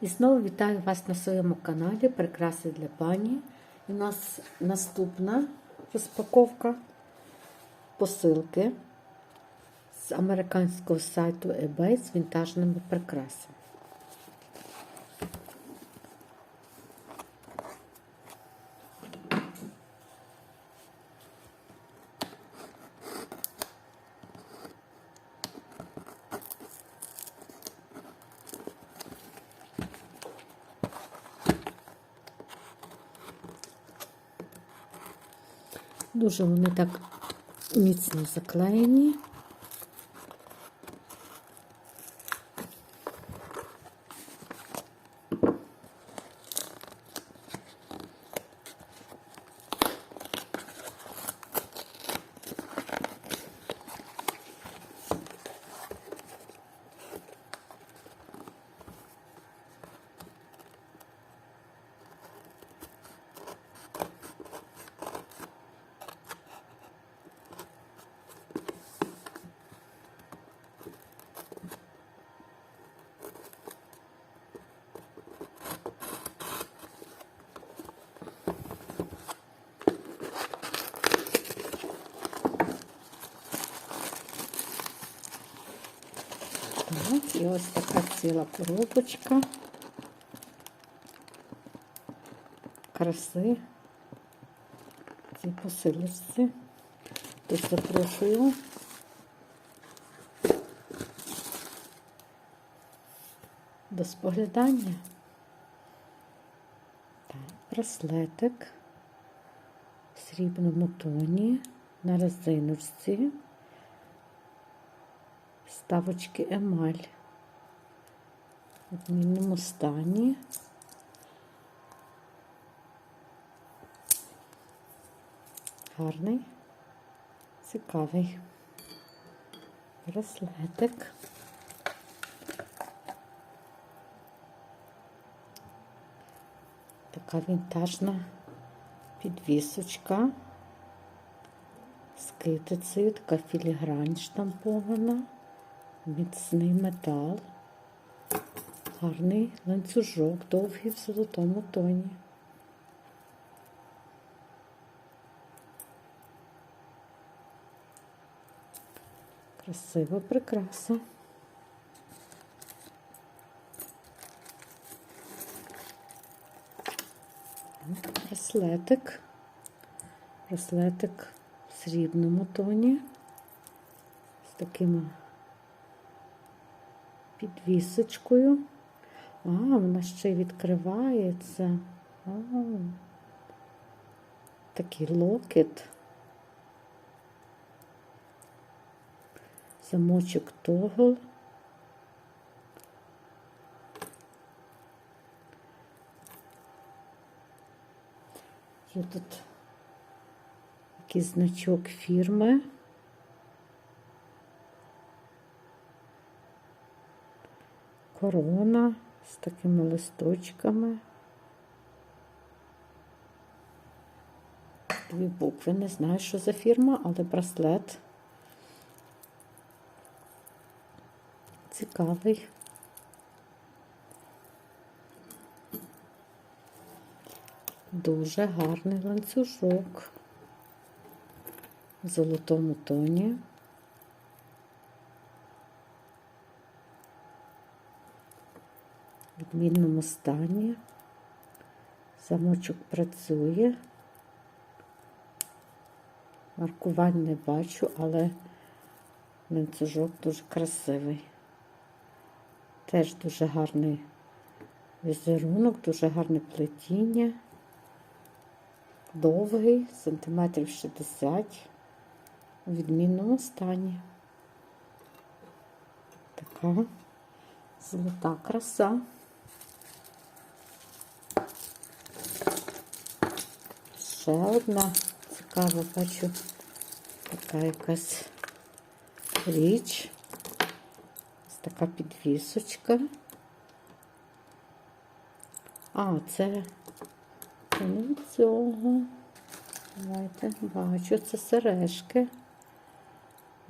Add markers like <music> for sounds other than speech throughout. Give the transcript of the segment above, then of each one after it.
І знову вітаю вас на своєму каналі Прикраси для пані. У нас наступна розпаковка посилки з американського сайту eBay з вінтажними прикрасами. Дуже вони так міцно заклеєні. Так, і ось така ціла коробочка. Краси. Ці посилочці. Тут запрошую. До споглядання. Так, браслетик в срібному тоні на резиночці ставочки емаль. В відмінному стані. Гарний, цікавий. Браслетик. Така вінтажна підвісочка. З китицею, така філігрань штампована міцний метал, гарний ланцюжок, довгий в золотому тоні. Красива прикраса. Браслетик. Браслетик в срібному тоні з такими підвісочкою. А, вона ще й відкривається. А, такий локет. Замочок тогл. Є тут якийсь значок фірми. Корона з такими листочками. Дві букви. Не знаю, що за фірма, але браслет цікавий. Дуже гарний ланцюжок в золотому тоні. Відмінному стані. Замочок працює. Маркувань не бачу, але ланцюжок дуже красивий. Теж дуже гарний візерунок, дуже гарне плетіння. Довгий, сантиметрів 60 у відмінному стані. Така золота краса. Ще одна цікава, бачу, така якась річ. Ось така підвісочка. А, це не цього. Давайте бачу, це сережки.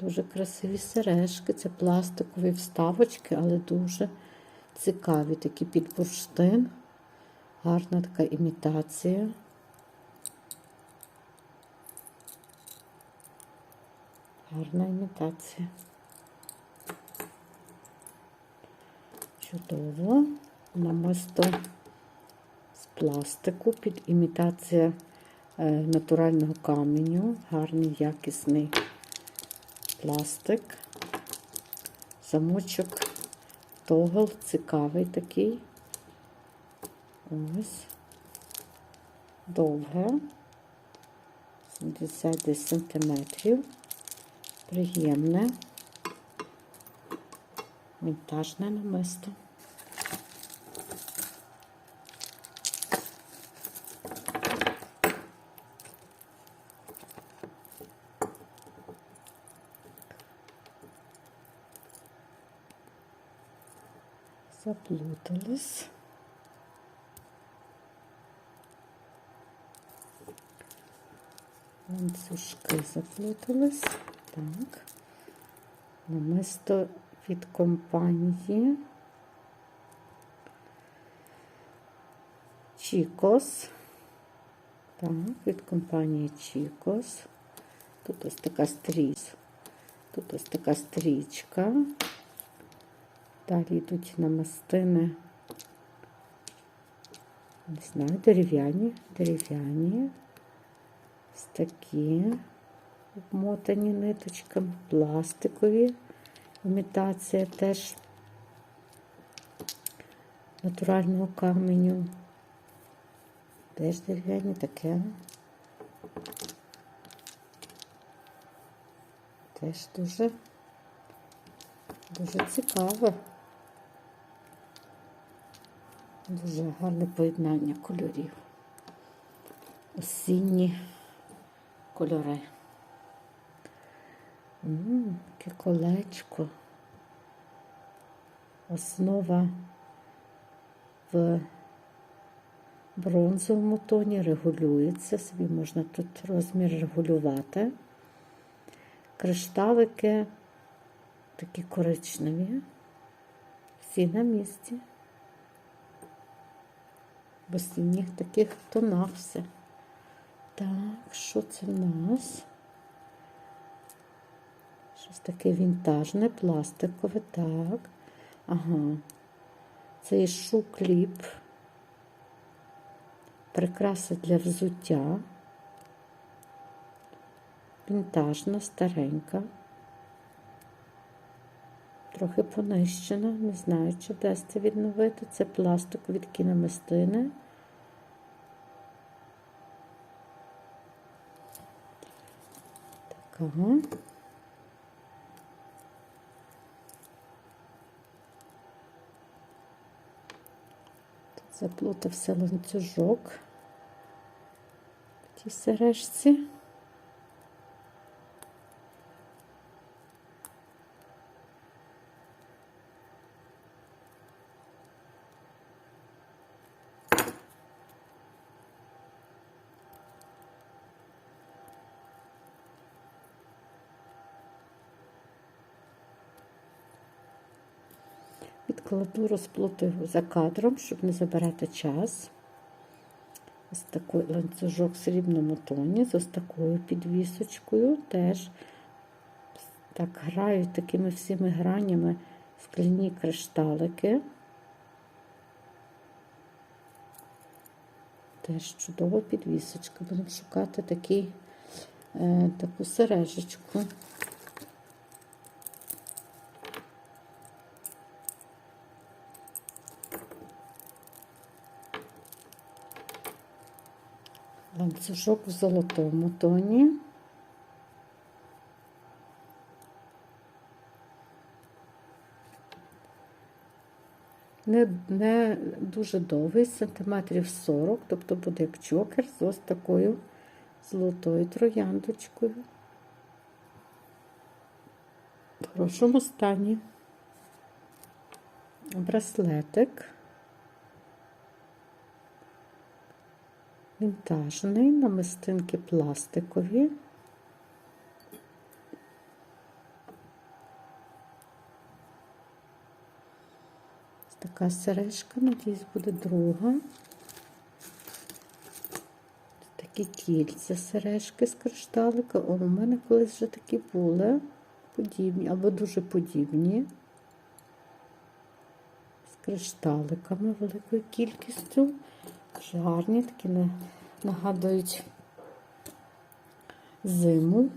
Дуже красиві сережки. Це пластикові вставочки, але дуже цікаві такі під бурштин. Гарна така імітація. Гарна імітація. Чудово. Намисто з пластику під імітація е, натурального каменю. Гарний якісний пластик. Замочок тогл цікавий такий. Ось. Довге. 70 десь сантиметрів. Приємне. Вінтажне намисто. Заплутались. Ланцюжки заплутались. Так. Намисто від компанії Чікос. Так, від компанії Чікос. Тут ось така стріч. Тут ось така стрічка. Далі йдуть намистини. Не знаю, дерев'яні, дерев'яні. Ось такі обмотані ниточками, пластикові. Імітація теж натурального каменю. Теж дерев'яні таке. Теж дуже, дуже цікаве. Дуже гарне поєднання кольорів. Осінні кольори. М, Яке колечко. Основа в бронзовому тоні регулюється, собі можна тут розмір регулювати. Кришталики такі коричневі, всі на місці. В осінніх таких тонах все. Так, що це в нас? Щось таке вінтажне, пластикове, так. Ага. Це є шу-кліп. Прикраса для взуття. Вінтажна, старенька. Трохи понищена, не знаю, чи вдасться відновити. Це пластик від кіномистини. Така. Заплутався ланцюжок в цій сережці. Відкладу, розплутаю за кадром, щоб не забирати час. Ось такий ланцюжок в срібному тоні, з ось такою підвісочкою. Теж так грають такими всіми гранями скляні кришталики. Теж чудова підвісочка. Будемо шукати такий, е, таку сережечку. Ланцюжок в золотому тоні. Не, не дуже довгий, сантиметрів 40, тобто буде як чокер з ось такою золотою трояндочкою. В хорошому стані. Браслетик. Вінтажний, намистинки пластикові. Така сережка, надіюсь, буде друга. Такі кільця сережки з кришталика. О, у мене колись вже такі були. Подібні, або дуже подібні. Кришталиками великою кількістю. Дуже гарні, такі нагадують зиму.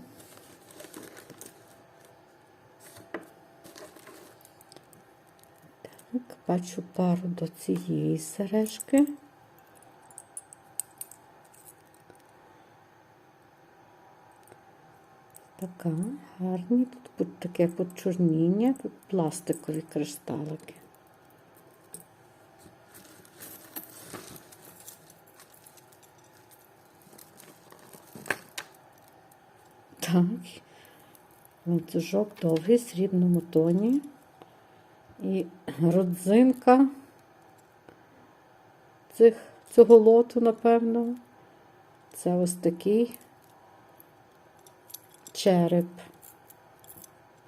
Так, бачу пару до цієї сережки. Така гарні. Тут таке почорніння, тут пластикові кришталики. Так, ланцюжок довгий, срібному тоні. І родзинка цих, цього лоту, напевно, це ось такий череп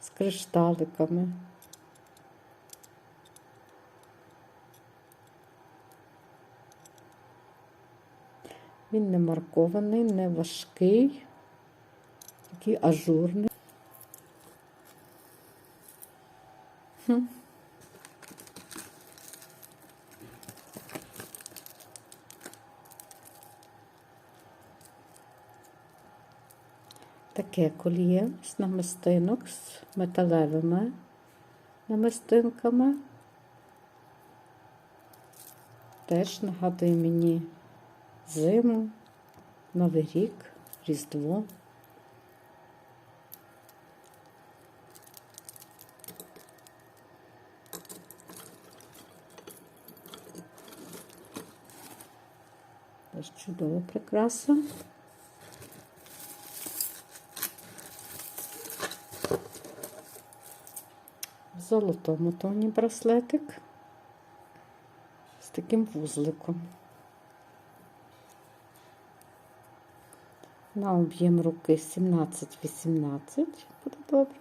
з кришталиками. Він не маркований, не важкий, такий ажурний. Таке коліє з намистинок з металевими намистинками. Теж нагадує мені зиму, Новий рік, Різдво. Теж чудова прикраса. В золотому тоні браслетик з таким вузликом. На об'єм руки 17-18 буде добре.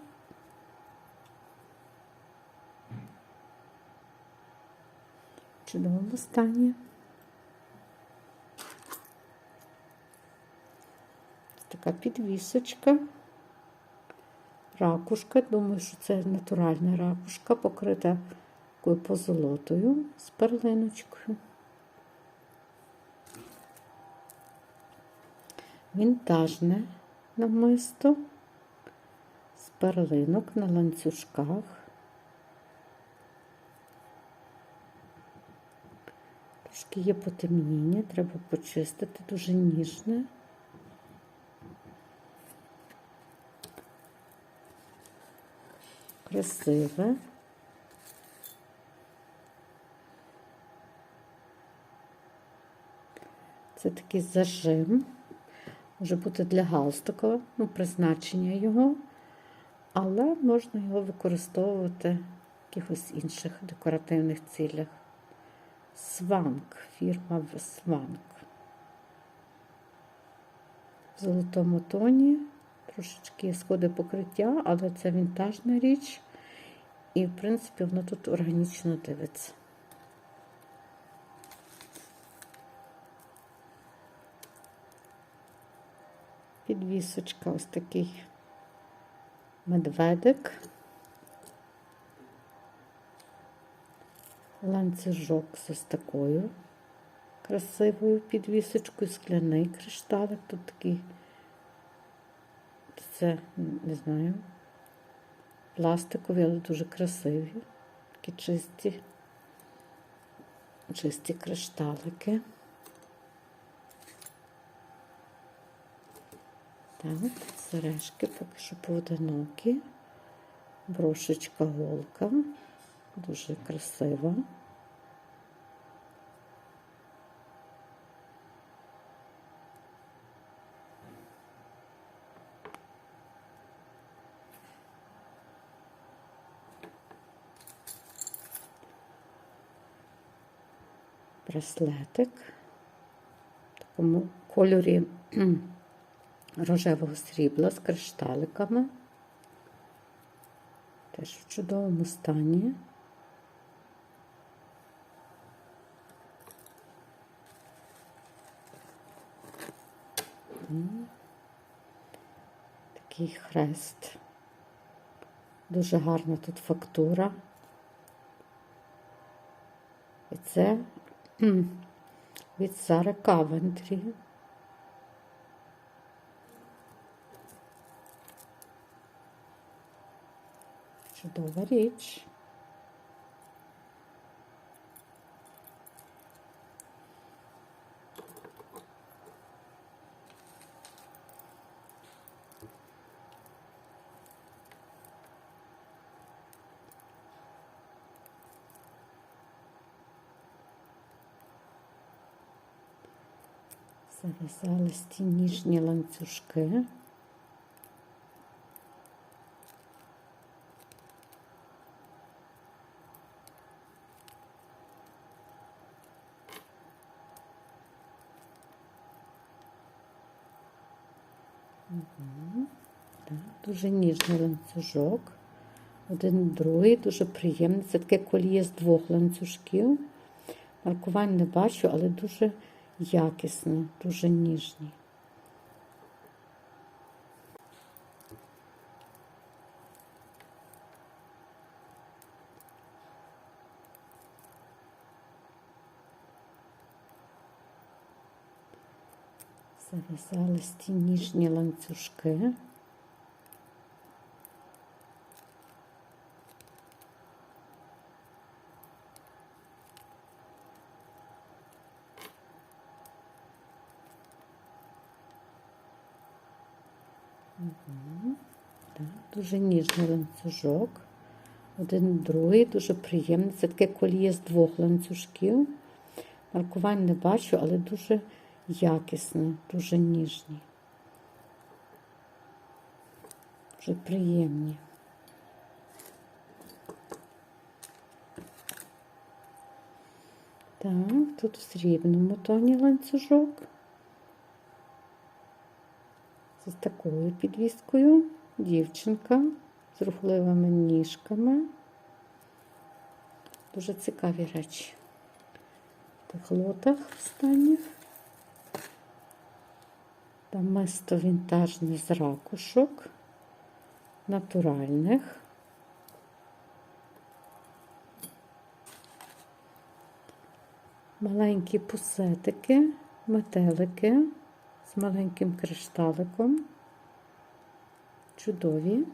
Чудовому стані. Така підвісочка. Ракушка, думаю, що це натуральна ракушка, покрита такою позолотою з перлиночкою. Вінтажне намисто з перлинок на ланцюжках. Трошки є потемніння, треба почистити, дуже ніжне. Красиве. Це такий зажим. Може бути для галстука, ну, призначення його, але можна його використовувати в якихось інших декоративних цілях. Сванк, фірма Сванк. В золотому тоні. Трошечки сходи покриття, але це вінтажна річ. І, в принципі, воно тут органічно дивиться. Підвісочка ось такий медведик. Ланцюжок з ось такою красивою підвісочкою, скляний кришталик. Тут такий це, не знаю, пластикові, але дуже красиві. Такі чисті, чисті кришталики. Так, сережки поки що поодинокі. Брошечка голка. Дуже красива. браслетик в такому кольорі <clears throat> рожевого срібла з кришталиками. Теж в чудовому стані. Такий хрест. Дуже гарна тут фактура. І це від Сари Кавентрі. Чудова річ. Зав'язались ті ніжні ланцюжки. Так, дуже ніжний ланцюжок. Один другий, дуже приємний. Це таке коліє з двох ланцюжків. Маркувань не бачу, але дуже якісно, дуже ніжні. Зав'язались ті ніжні ланцюжки. Дуже ніжний ланцюжок. Один другий, дуже приємний. Це таке коліє з двох ланцюжків. Маркувань не бачу, але дуже якісно, дуже ніжні. Дуже приємні. Так, тут в срібному тоні ланцюжок. З такою підвіскою. Дівчинка з рухливими ніжками. Дуже цікаві речі. В тих лотах останніх. Там место вінтажне з ракушок, натуральних. Маленькі пусетики, метелики з маленьким кришталиком. Чудові.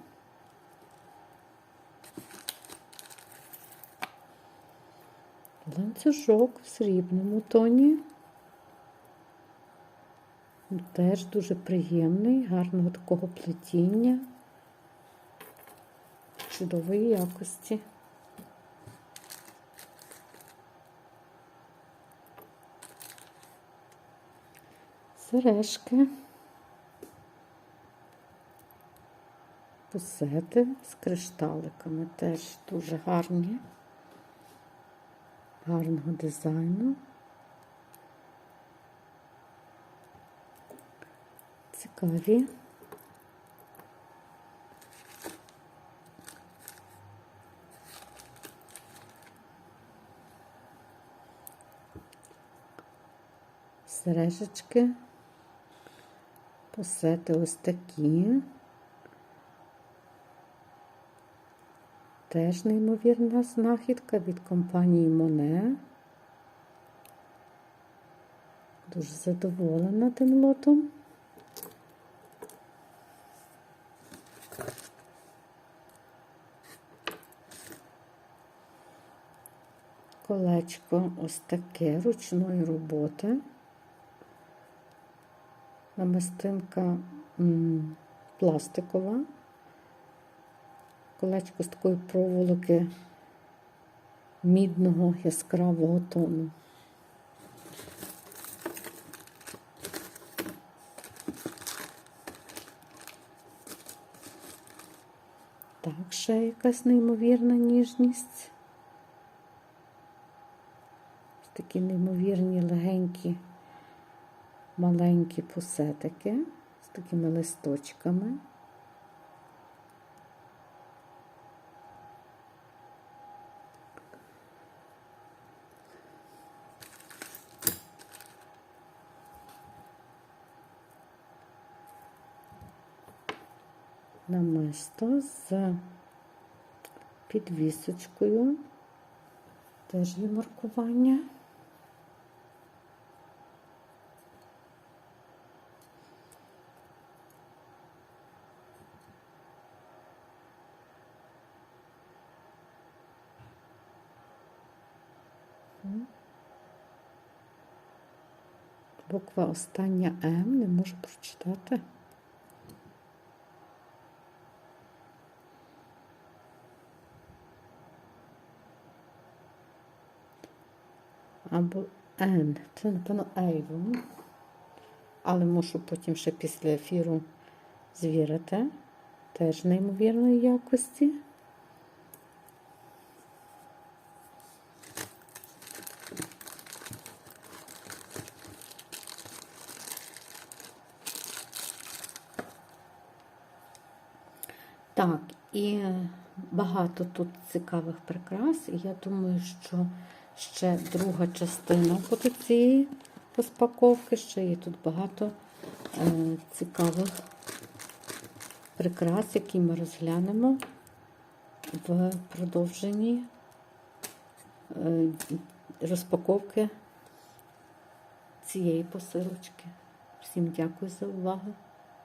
Ланцюжок в срібному тоні. Теж дуже приємний, гарного такого плетіння, чудової якості. Сережки, пусети з кришталиками теж дуже гарні, гарного дизайну. Цікаві. Сережечки, посети ось такі. Теж неймовірна знахідка від компанії Моне. Дуже задоволена тим лотом. Колечко ось таке ручної роботи. Намистинка пластикова. Колечко з такої проволоки мідного яскравого тону. Так, ще якась неймовірна ніжність. Такі неймовірні легенькі, маленькі пусетики з такими листочками. Намисто з підвісочкою. Теж є маркування. Буква остання М, не можу прочитати. Або Н. Це, напевно, Avon. Але мушу потім ще після ефіру звірити. Теж неймовірної якості. Так, і багато тут цікавих прикрас. І я думаю, що ще друга частина цієї розпаковки. Ще є тут багато е, цікавих прикрас, які ми розглянемо в продовженні е, розпаковки цієї посилочки. Всім дякую за увагу.